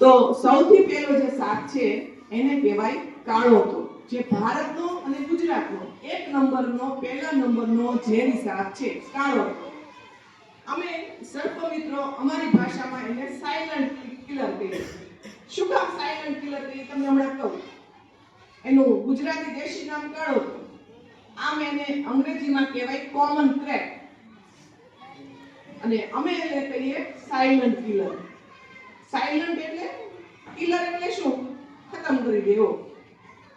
તો સૌથી પહેલો જે શાક છે, એને કહેવાય કાળોતો. જે ભારતનો અને ગુજરાતનો એક નંબરનો, પહેલા નંબરનો ઝેરી શાક છે કાળો અમે સર્પ મિત્રો, અમારી ભાષામાં એને સાયલન્ટ કિલર કહીએ શું કામ સાયલન્ટ કિલર કહીએ? તમને હમણાં કહું. એનું ગુજરાતી દેશી નામ કાળો આમ એને અંગ્રેજીમાં કહેવાય કોમન ક્રેક અને અમે એને કહીએ સાયલન્ટ કિલર સાયલન્ટ એટલે કિલર એટલે શું? ખતમ કરી દેવો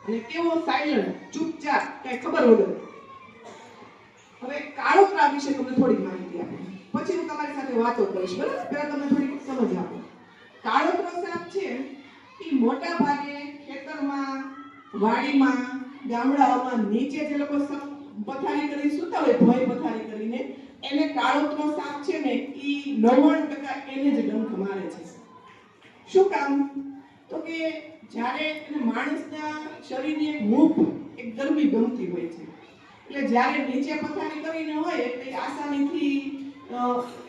અને કેવો સાયલન્ટ ચૂપચાપ, કઈ ખબર વગર. હવે કાળોતરા વિશે તમને થોડી માહિતી આપું. પછી હું તમારી સાથે વાતો કરીશ, બરાબર? પહેલા તમને થોડી સમજ આપું. કાળોતરો સાપ છે એ મોટા ભાગે ખેતરમાં, વાડીમાં, ગામડાઓમાં નીચે જે લોકો પથારી કરી સુતા હોય, ભય પથારી કરીને, એને કાળોતરો સાપ છે ને એ નવ્વાણું ટકા એને જ ડંખ મારે છે. શું કામ? તો કે જ્યારે માણસના શરીરની એક હૂંફ એક ગરમી ગમતી હોય છે. એટલે જ્યારે નીચે પથારી કરીને હોય, એટલે આસાનીથી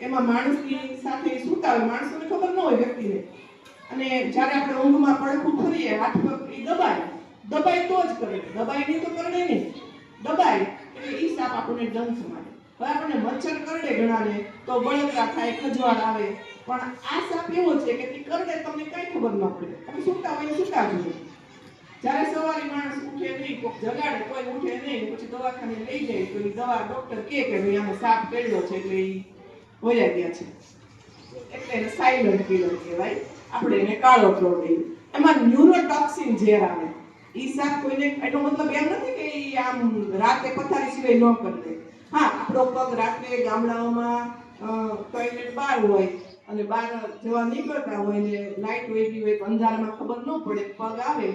એમાં માણસની સાથે સૂતા હોય. માણસોને ખબર ન હોય વ્યક્તિને. અને જ્યારે આપણે ઊંઘમાં પડખું ફરીએ, હાથ પગ દબાય દબાય તો જ કરે. દબાય નહીં તો કરે નહીં. દબાય, એટલે એ સાપ આપણને દંશ મારે હવે આપણને મચ્છર કરડે ઘણાને તો બળતરા થાય, ખજવાળ આવે. પણ આ સાપ એવો છે કે તે કરડે તમને કઈ ખબર ન પડે. તમે સૂતા હોય સૂતા જ હોય. જ્યારે સવારે માણસ ઉઠે નહીં જગાડે કોઈ ઉઠે નહીં, પછી દવાખાને લઈ જાય, તો એ દવા ડોક્ટર કહે કે ભાઈ આમાં સાપ કરડ્યો છે, એટલે એ વયા ગયા છે. એટલે એને સાયલન્ટ કિલર કહેવાય. આપણે એને કાળો પ્રોટીન એમાં ન્યુરોટોક્સિન ઝેર આવે. એ સાપ કોઈને, એનો મતલબ એમ નથી કે એ આમ રાતે પથારી સિવાય ન કરી દે. હા આપણો પગ રાત્રે ગામડાઓમાં ટોયલેટ બહાર હોય અને બહાર જવા નીકળતા હોય ને લાઇટ વેગી હોય અંધારમાં ખબર ન પડે, પગ આવે.